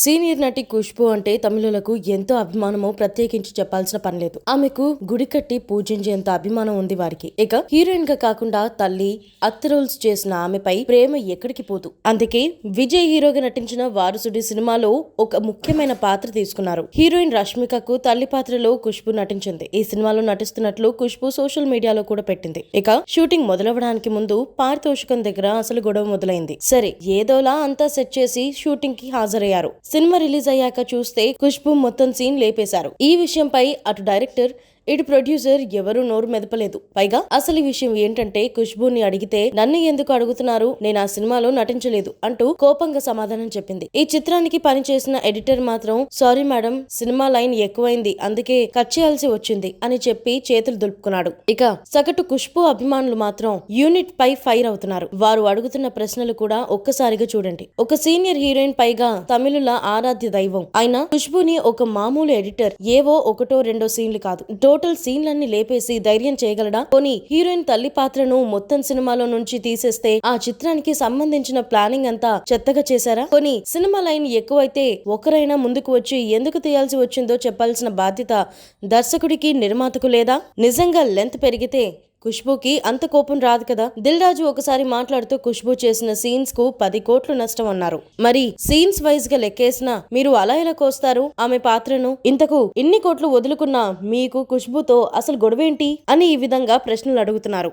Senior నటి ఖుష్బు అంటే తమిళులకు ఎంతో అభిమానమో ప్రత్యేకించి చెప్పాల్సిన పని లేదు. ఆమెకు గుడి కట్టి పూజించేంత అభిమానం ఉంది వారికి. ఇక హీరోయిన్గా కాకుండా తల్లి అత్త రోల్స్ చేసిన ఆమెపై ప్రేమ ఎక్కడికి పోదు. అందుకే విజయ్ హీరోగా నటించిన వారసుడి సినిమాలో ఒక ముఖ్యమైన పాత్ర తీసుకున్నారు. హీరోయిన్ రష్మికకు తల్లి పాత్రలో ఖుష్బు నటించింది. ఈ సినిమాలో నటిస్తున్నట్లు ఖుష్బు సోషల్ మీడియాలో కూడా పెట్టింది. ఇక షూటింగ్ మొదలవడానికి ముందు పారితోషికం దగ్గర అసలు గొడవ మొదలైంది. సరే ఏదోలా అంతా సెట్ చేసి షూటింగ్కి హాజరయ్యారు. సినిమా రిలీజ్ అయ్యాక చూస్తే ఖుష్బు మొత్తం సీన్ లేపేశారు. ఈ విషయంపై అటు డైరెక్టర్ ఇటు ప్రొడ్యూసర్ ఎవరూ నోరు మెదపలేదు. పైగా అసలు విషయం ఏంటంటే ఖుష్బుని అడిగితే నన్ను ఎందుకు అడుగుతున్నారు? నేను ఆ సినిమాలో నటించలేదు అంటూ కోపంగా సమాధానం చెప్పింది. ఈ చిత్రానికి పనిచేసిన ఎడిటర్ మాత్రం సారీ మేడం సినిమా లైన్ ఎక్కువైంది అందుకే కట్ చేయాల్సి వచ్చింది అని చెప్పి చేతులు దులుపుకున్నాడు. ఇక సగటు ఖుష్బు అభిమానులు మాత్రం యూనిట్ పై ఫైర్ అవుతున్నారు. వారు అడుగుతున్న ప్రశ్నలు కూడా ఒక్కసారిగా చూడండి. ఒక సీనియర్ హీరోయిన్ పైగా తమిళుల ఆరాధ్య దైవం. అయినా ఖుష్బుని ఒక మామూలు ఎడిటర్ ఏవో ఒకటో రెండో సీన్లు కాదు. టోటల్ సీన్లన్నీ లేపేసి ధైర్యం చేయగలడా? కొని హీరోయిన్ తల్లి పాత్రను మొత్తం సినిమాలో నుంచి తీసేస్తే ఆ చిత్రానికి సంబంధించిన ప్లానింగ్ అంతా చెత్తగా చేశారా? కొని సినిమా లైన్ ఎక్కువైతే ఒకరైనా ముందుకు వచ్చి ఎందుకు తీయాల్సి వచ్చిందో చెప్పాల్సిన బాధ్యత దర్శకుడికి నిర్మాతకు లేదా? నిజంగా లెంత్ పెరిగితే ఖుష్బుకి అంత కోపం రాదు కదా? దిల్ రాజు ఒకసారి మాట్లాడుతూ ఖుష్బు చేసిన సీన్స్కు పది కోట్లు నష్టం అన్నారు. మరి సీన్స్ వైజ్గా లెక్కేసిన మీరు అలా ఎలా కోస్తారు? ఆమె పాత్రను ఇంతకు ఇన్ని కోట్లు వదులుకున్నా మీకు ఖుష్బుతో అసలు గొడవేంటి? అని ఈ విధంగా ప్రశ్నలు అడుగుతున్నారు.